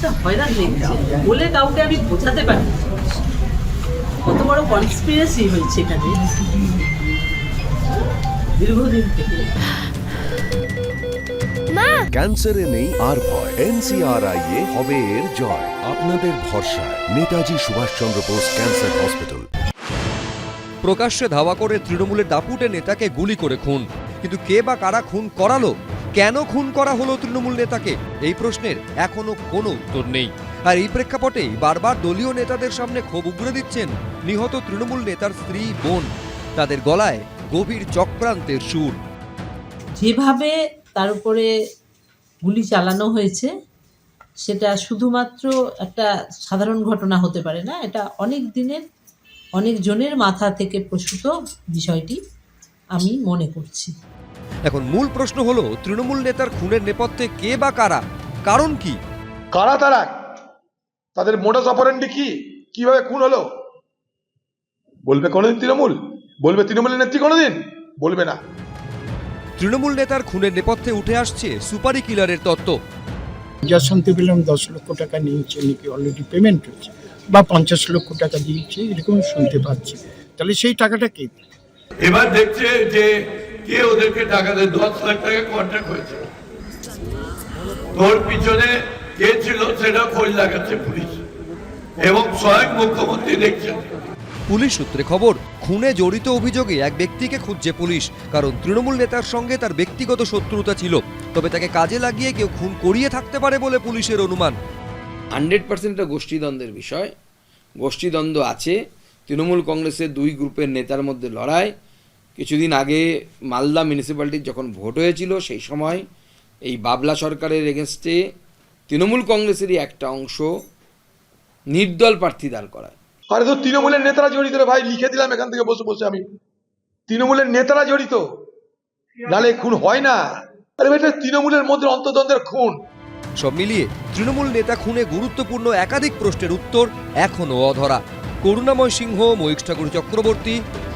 কিছুটা হয়রান হয়ে গেছে বলে কাউকে আমি বোঝাতে পারি না। কত বড় কনস্পিরেসি হয়েছে এখানে। দীর্ঘদিন থেকে। ক্যান্সারে নেই আর ভয়। এনসিআরআই এ হবে এর জয়। আপনাদের ভরসায়। Netaji Subhashchandra Bose cancer hospital. প্রকাশ্যে ধাওয়া করে তৃণমূলের দাপুটে নেতাকে গুলি করে খুন। কিন্তু কে বা কারা খুন করালো? কেন খুন করা হলো তৃণমূল নেতাকে? এই প্রশ্নের এখনও কোনো উত্তর নেই। আর এই প্রেক্ষাপটেই বারবার দলীয় নেতাদের সামনে ক্ষোভ উগড়ে দিচ্ছেন নিহত তৃণমূল নেতার স্ত্রী, বোন। তাদের গলায় গভীর চক্রান্তের সুর। যেভাবে তার উপরে গুলি চালানো হয়েছে, সেটা শুধুমাত্র একটা সাধারণ ঘটনা হতে পারে না, এটা অনেক দিনের, অনেক জনের মাথা থেকে প্রসূত বিষয়টি আমি মনে করছি। এখন মূল প্রশ্ন হলো তৃণমূল নেতার খুনের নেপথ্যে কে বা কারা? কারণ কি? কারা তারা? তাদের মোটাস অপারেন্ডি কি? কীভাবে খুন হলো? বলবে কোনোদিন তৃণমূল? বলবে তৃণমূলের নেত্রী কোনোদিন? বলবে না। তৃণমূল নেতার খুনের নেপথ্যে উঠে আসছে সুপারি কিলারের তত্ত্ব। যা শুনতে পেলাম দশ লক্ষ টাকা নিয়েছে নাকি অলরেডি পেমেন্ট হয়েছে বা পঞ্চাশ লক্ষ টাকা দিয়েছে এরকম শুনতে পাচ্ছি। তাহলে সেই টাকাটা কে? এবার দেখছে যে কে ওদেরকে টাকা দেয়? দশ লাখ টাকা কন্ট্রাক্ট হয়েছে। তোর পিছনে কে ছিল সেটা খোঁজ লাগাচ্ছে পুলিশ। এবং স্বয়ং মুখ্যমন্ত্রী দেখছেন। পুলিশ সূত্রে খবর খুনে জড়িত অভিযোগে এক ব্যক্তিকে খুঁজছে পুলিশ কারণ তৃণমূল নেতার সঙ্গে তার ব্যক্তিগত শত্রুতা ছিল। তবে তাকে কাজে লাগিয়ে কেউ খুন করিয়ে থাকতে পারে বলে পুলিশের অনুমান। হান্ড্রেড পার্সেন্ট এটা গোষ্ঠীদ্বন্দ্বের বিষয়। গোষ্ঠীদ্বন্দ্ব আছে। তৃণমূল কংগ্রেসের দুই গ্রুপের নেতার মধ্যে লড়াই। কিছুদিন আগে মালদা মিউনিসিপ্যালিটির যখন ভোট হয়েছিল সেই সময় এই বাবলা সরকারের এগেনস্টে তৃণমূল কংগ্রেসেরই একটা অংশ নির্দল প্রার্থী দাঁড় করায়। আরে তো তৃণমূলের নেতারা জড়িত রে ভাই লিখে দিলাম এখান থেকে বসে বসে আমি। তৃণমূলের নেতারা জড়িত। নালে খুন হয় না। আরে ভাই, এটা তৃণমূলের মধ্যে অন্তদ্বন্দ্বের খুন। সব মিলিয়ে তৃণমূল নেতা খুনে গুরুত্বপূর্ণ একাধিক প্রশ্নের উত্তর এখনও অধরা। করুণাময় সিংহ ময়ূখ ঠাকুর চক্রবর্তী